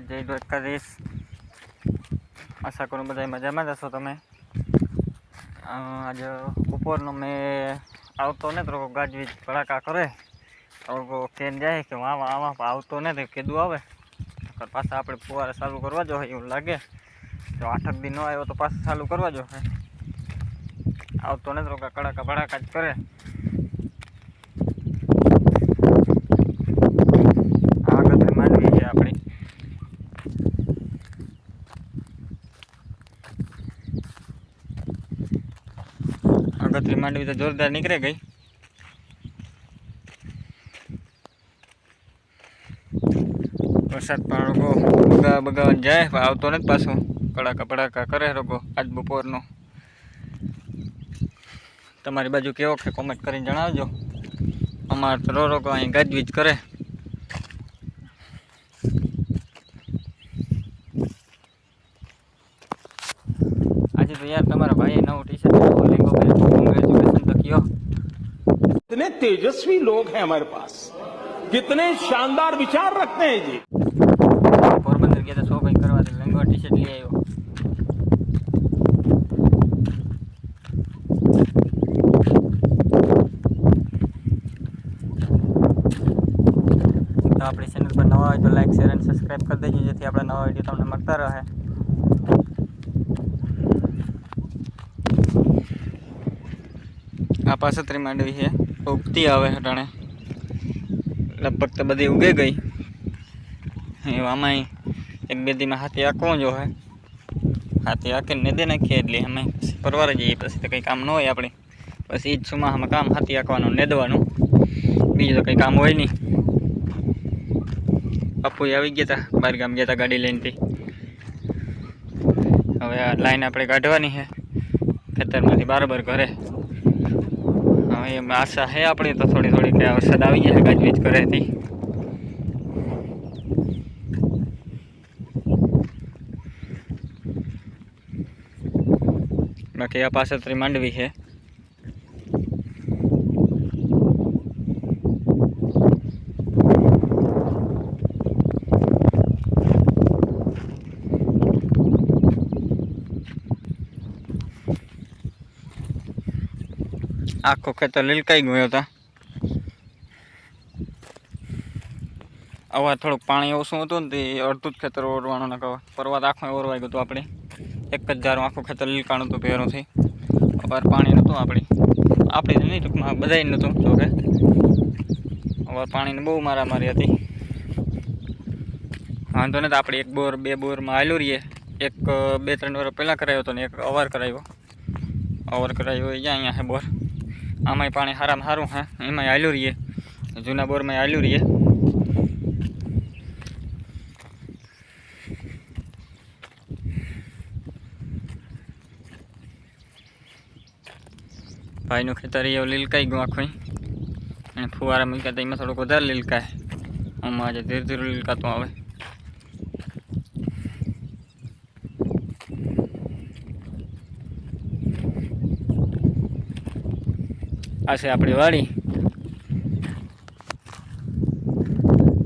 જય દ્વારકાધીશ. આશા કરું બધા મજામાં જ હશો તમે? આજે બપોરનો મેં આવતો ને તો ગાજવીજ ભડાકા કરે. તો કેન જાય કે વાવા આવા આવતો ને તો કીધું આવે. પાછા આપણે ફુવારા ચાલુ કરવા જો એવું લાગે. જો આઠક દિન ન આવ્યો તો પાછું ચાલુ કરવા જો આવતો ને તો કડાકા ભડાકા જ કરે આગળ માંડવી છે આપણી આગતરી માંડવી તો જોરદાર નીકળે ગઈ. વરસાદ પણ રોગો બગા બગાવન જાય આવતો નથી પાછો. કડાકા પડાકા કરે રોગો આજ બપોરનો. તમારી બાજુ કેવો કે કોમેન્ટ કરીને જણાવજો. અમારે તો રો રોગો અહીં ગાજવીજ કરે આજે તો યાર તમારા ભાઈએ નવું ટી શર્ટ લેંગો કોંગ્રેચ્યુલેશન તો કયો कितने तेजस्वी लोग हैं हमारे पास कितने शानदार विचार रखते हैं जी પોરબંદર ગયા તો શોપિંગ કરવા તો લેંગો ટી શર્ટ લઈ આવ્યો તો આપણી ચેનલ પર નવા હોય તો લાઈક શેર અને સબસ્ક્રાઈબ કરી દેજો જેથી આપણા નવા વિડીયો તમને મળતા રહે આ પાસત્રી માંડવી છે. ઉગતી આવે હટાણે લગભગ તો બધી ઉગે ગઈ. એવામાં એક બે દીમાં હાથી આંકવો જો હોય. હાથી આંકીને ને દે નાખીએ એટલે અમે પરવાર જઈએ. પછી તો કંઈ કામ ન હોય આપણે. પછી ઈજ સુમાહામાં કામ હાથી આંકવાનું નેદવાનું. બીજું તો કંઈ કામ હોય નહીં. બાપુ આવી ગયા હતા બહાર ગામ ગયા હતા ગાડી લઈને હવે આ લાઈન આપણે કાઢવાની છે. ખેતરમાંથી બરાબર ઘરે. હવે એમ આશા છે આપણી, તો થોડી થોડી કે વરસાદ આવી જાય ગાજવીજ ઘરેથી. બાકી આ પાસે ત્રી માંડવી છે. આખો ખેતર લીલકાઈ ગયો હતા. અવાર થોડુંક પાણી ઓછું હતું ને તે અડધું જ ખેતર ઓરવાનું ના કહો પર્વત આખો ઓરવાઈ ગયું હતું આપણે. એક જ ધારું આખું ખેતર લીલકાણું હતું ભેરોથી અવાર પાણી નહોતું આપણે. આપણી નહીં, ટૂંકમાં બધાય નહોતું જોકે અવાર પાણીની બહુ મારામારી હતી. વાંધો નથી આપણે એક બોર, બે બોરમાં હાલ્યું રહીએ. એક બે, ત્રણ વર્ષ પહેલાં કરાયો હતો ને એક અવાર કરાવ્યો અવર કરાવ્યો એ અહીંયા છે બોર. આમાંય પાણી સારામાં સારું હે? એમાંય હાલ્યું રહીએ. જૂના બોરમાં હાલ્યું રહીએ. ભાઈનું ખેતર એવું લીલકાઈ ગયું આખું અને ફુવારા મૂક્યા તો એમાં થોડુંક વધારે લીલકાય. આમાં આજે ધીરે ધીરે લીલકાતું આવે. આ છે આપણી વાડી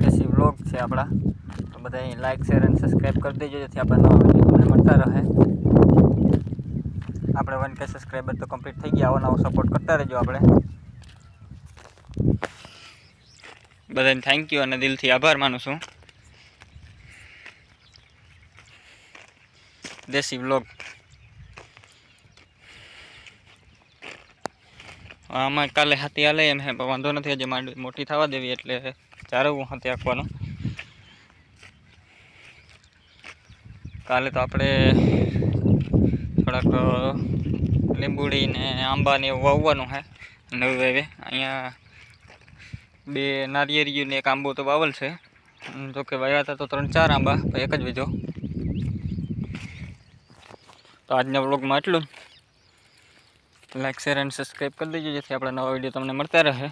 દેશી વ્લોગ છે આપણા. તો બધા લાઈક શેર અને સબસ્ક્રાઈબ કરી દેજો જેથી આપણા નવા વીડિયો તમને મળતા રહે. આપણે વન કે સબસ્ક્રાઈબર તો કમ્પ્લીટ થઈ ગયા. આવો નવો સપોર્ટ કરતા રહેજો આપણે. બધાને થેન્ક યુ અને દિલથી આભાર માનું છું. દેશી વ્લોગ આમાં કાલે હાથી હાલે એમ હે, વાંધો નથી, હજી માંડવી મોટી થવા દેવી એટલે ચારવું હાથી આપવાનું. કાલે તો આપણે થોડાક લીંબુડી ને આંબા ને એવું વાવવાનું હે, નવી વાવે. અહીંયા બે નારિયેળિયું ને એક આંબો તો વાવલ છે. જોકે વાવ્યા હતા તો ત્રણ ચાર આંબા એક જ વીજો. તો આજના વ્લોગમાં એટલું લાઈક શેર અને સબસ્ક્રાઈબ કરી દેજો જેથી આપણા નવા વીડિયો તમને મળતા રહે.